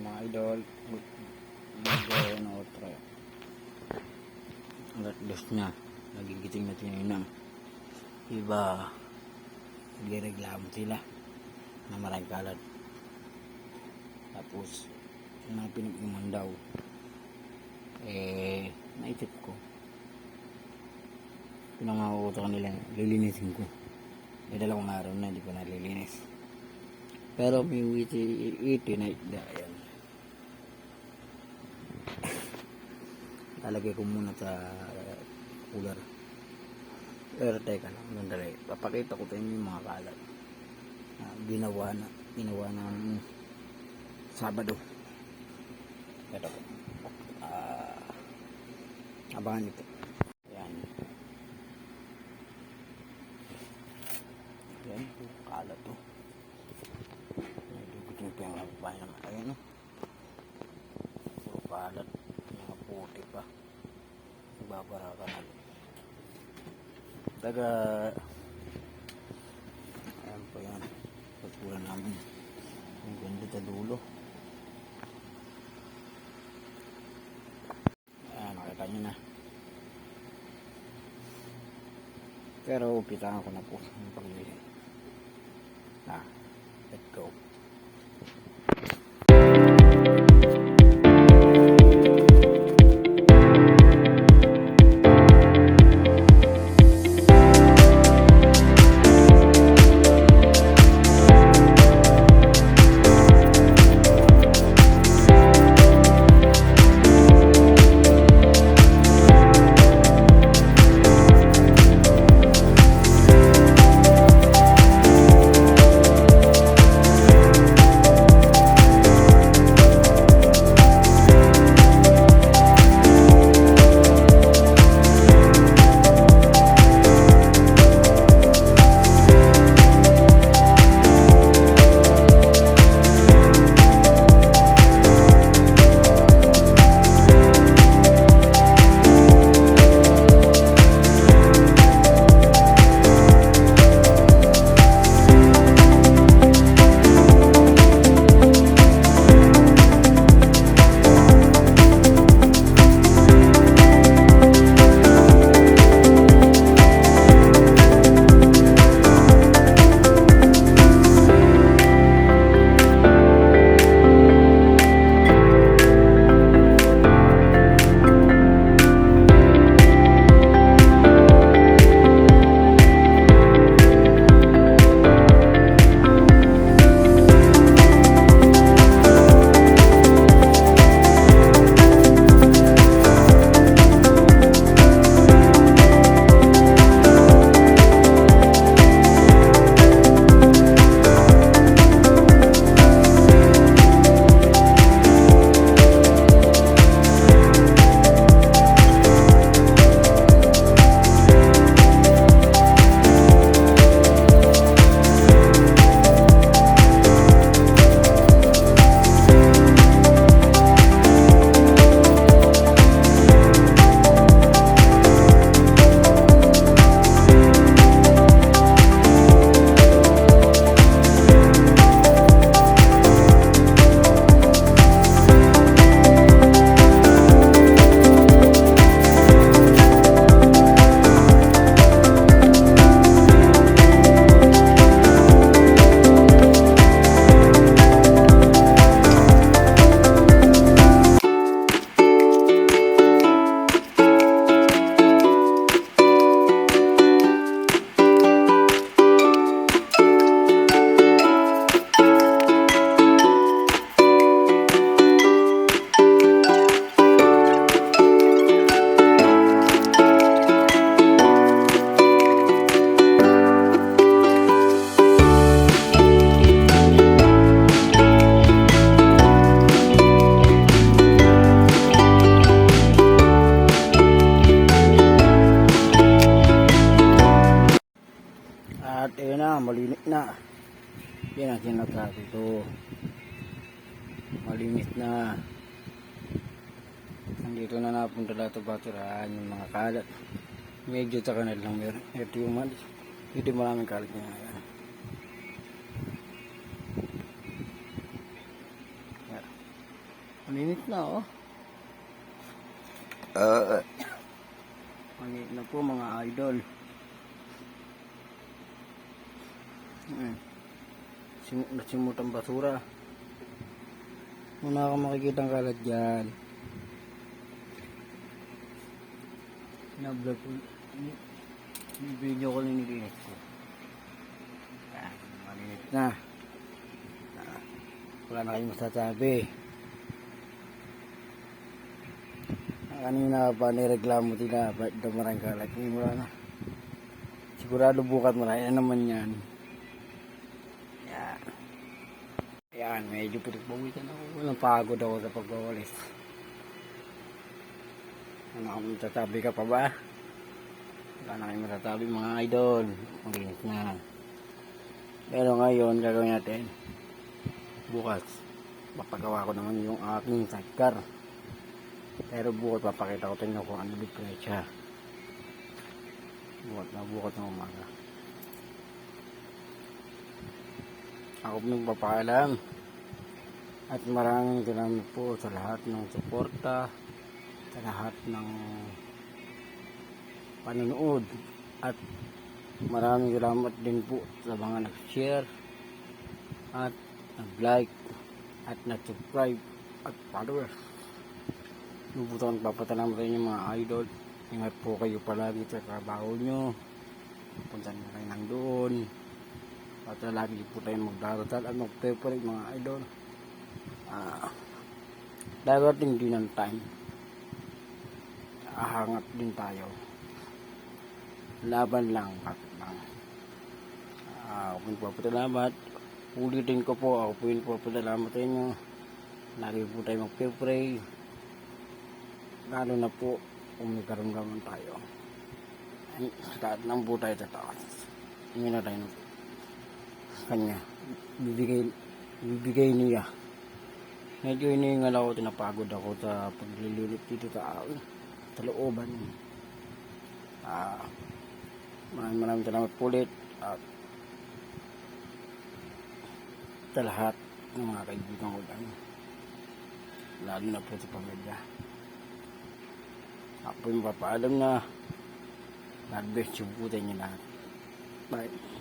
mga idol. Mag-gaya ng otra. Alat dos na. Nagigiting na tininang. Iba, nagreklamo sila na maraming kalat. Tapos, yung mga pinag-iman daw. Eh, naisip ko. Pinangako nila, lilinisin ko. May dalawang araw na, hindi ko nalilinis. Pero may witi, witi na isda. Ayan. Lalagay ko muna sa uh, cooler. Pero teka lang, sandali. Papakita ko sa inyo yung mga kalat. Na ginawa na, ginawa ng Sabado. Ito po. Ah, abangan niyo po. Ayan. Ayan po, kalat to. Nadugutin pa yung labayan naman. Ayan o. Puro kalat. Mga puti pa. Nagbabara ka na. Taga... Ayan po yan. Pagpura namin. Ang ganda sa dulo. Ayan, nakita nyo na. Pero upitangan ko na po yung paglili. Ah, let's go. Ayun na. Yan ang sinasabi ko. Malinis na. Nandito na napunta lahat sa basurahan yung mga kalat. Medyo sa kanal lang meron. Ito yung malis. Ito yung maraming kalat niya. Ayan. Yan. Maninit na oh. Uh, Maninit na po mga idol. Ayan. Sim nasimut ang basura. Muna ako makikita ang kalat dyan. Na-vlog ko. Video ko nililinis ko. Ayan, maninit na. Ah, Wala na kayong masasabi. Ah, Kanina pa nireklamo sila, ba't daw maraming kalat? Ngayon wala na. Sigurado bukat marami na naman. Yan. Yan, medyo pinagpawitan ako. Walang pagod ako sa pagwawalis. Ano ako masasabi ka pa ba? Wala na kayong masasabi mga idol. Maglinis na. Pero ngayon, gagawin natin. Bukas, papagawa ko naman yung aking sidecar. Pero bukas papakita ko sa inyo kung ano diferensya. Bukas na bukas ng umaga. Ako po nagpapaalam. At maraming salamat po sa lahat ng suporta, sa lahat ng panonood. At maraming salamat din po sa mga nag-share at nag-like at nag-subscribe at followers. Lubutan papatalamat sa inyo mga idol. Ingat po kayo palagi sa trabaho nyo. Punta nyo kayo nang doon. At lagi po tayo magdarasal at mag-pray mga idol. Ah, darating din ang time. Ahangat din tayo. Laban lang, kapit lang. Ah, ako po po salamat. Ulitin ko po, ako po yun po po salamat sa inyo. Lagi po tayo mag-pray. Lalo na po kung may karamdaman tayo. Ay, Lahat ng po tayo sa taas. Hindi na tayo ng kanya. Bibigay, bibigay niya. Medyo iniingal ako, tinapagod ako sa paglililit dito sa akin. Sa looban. Ah, maraming maraming salamat ulit. At sa lahat ng mga kaibigan ko dyan. Lalo na po sa pamilya. Ako yung papaalam na God bless you po sa inyo lahat. Bye.